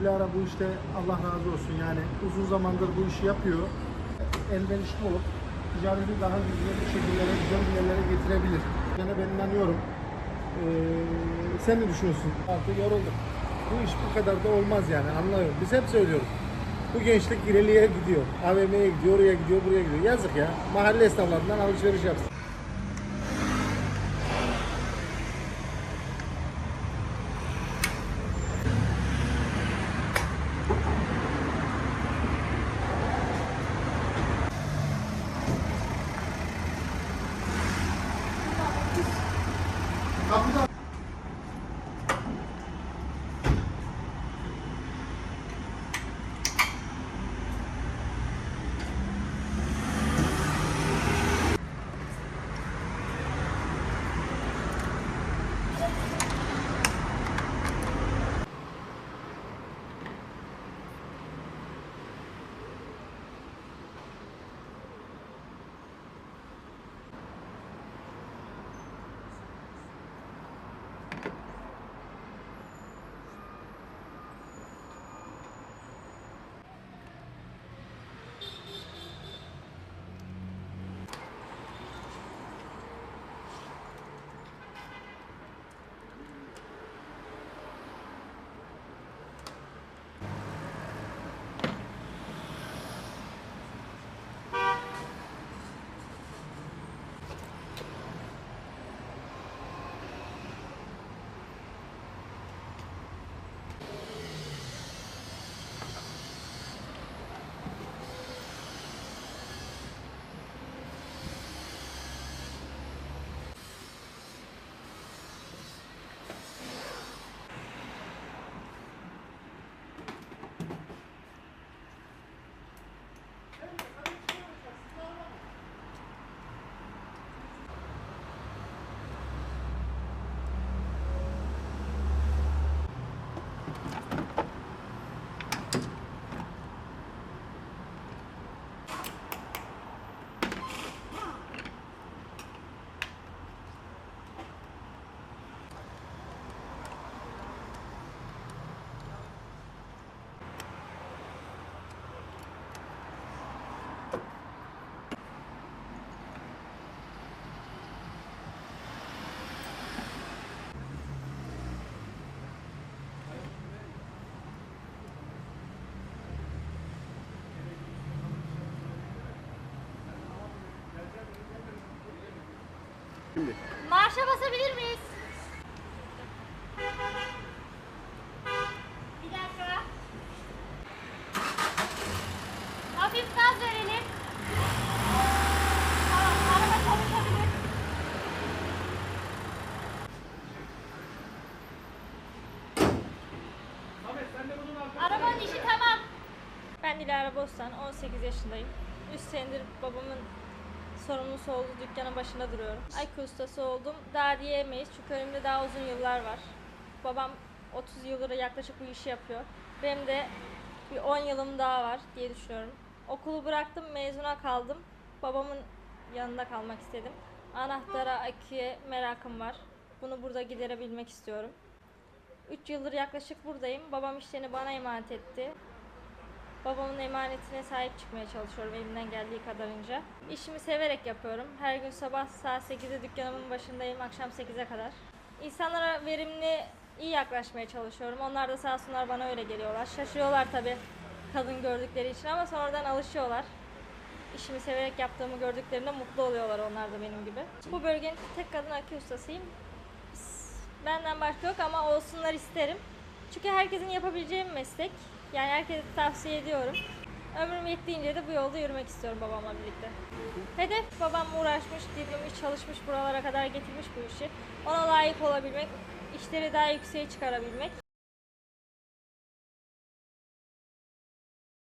Dilara bu işte Allah razı olsun yani uzun zamandır bu işi yapıyor. Elverişli olup ticareti daha güzel bir şekillere, güzel bir yerlere getirebilir. Yani ben inanıyorum. Ee, sen ne düşünüyorsun? Artık yorulduk. Bu iş bu kadar da olmaz yani anlıyorum. Biz hep söylüyoruz. Bu gençlik ileriye gidiyor. AVM'ye gidiyor, oraya gidiyor, buraya gidiyor. Yazık ya. Mahalle esnaflarından alışveriş yapsın. Marşa basabilir miyiz? Bir dakika. Hafif gaz verelim. Tamam, araba çalışabilir. Arabanın işi tamam. Ben Dilara Bostan, 18 yaşındayım. 3 senedir babamın sorumlusu olduğu dükkanın başında duruyorum. Ayku ustası oldum. Daha diyemeyiz çünkü önümde daha uzun yıllar var. Babam 30 yıldır yaklaşık bu işi yapıyor. Benim de bir 10 yılım daha var diye düşünüyorum. Okulu bıraktım, mezuna kaldım. Babamın yanında kalmak istedim. Anahtara, aküye merakım var. Bunu burada giderebilmek istiyorum. 3 yıldır yaklaşık buradayım. Babam işlerini bana emanet etti. Babamın emanetine sahip çıkmaya çalışıyorum elimden geldiği kadarınca. İşimi severek yapıyorum. Her gün sabah saat 8'de dükkanımın başındayım, akşam 8'e kadar. İnsanlara verimli, iyi yaklaşmaya çalışıyorum. Onlar da sağ olsunlar bana öyle geliyorlar. Şaşırıyorlar tabii kadın gördükleri için ama sonradan alışıyorlar. İşimi severek yaptığımı gördüklerinde mutlu oluyorlar onlar da benim gibi. Bu bölgenin tek kadın akü ustasıyım. Benden başka yok ama olsunlar isterim. Çünkü herkesin yapabileceği bir meslek. Yani herkese tavsiye ediyorum. Ömrüm yettiğince de bu yolda yürümek istiyorum babamla birlikte. Hedef babam uğraşmış, didinmiş, çalışmış, buralara kadar getirmiş bu işi. Ona layık olabilmek, işleri daha yükseğe çıkarabilmek.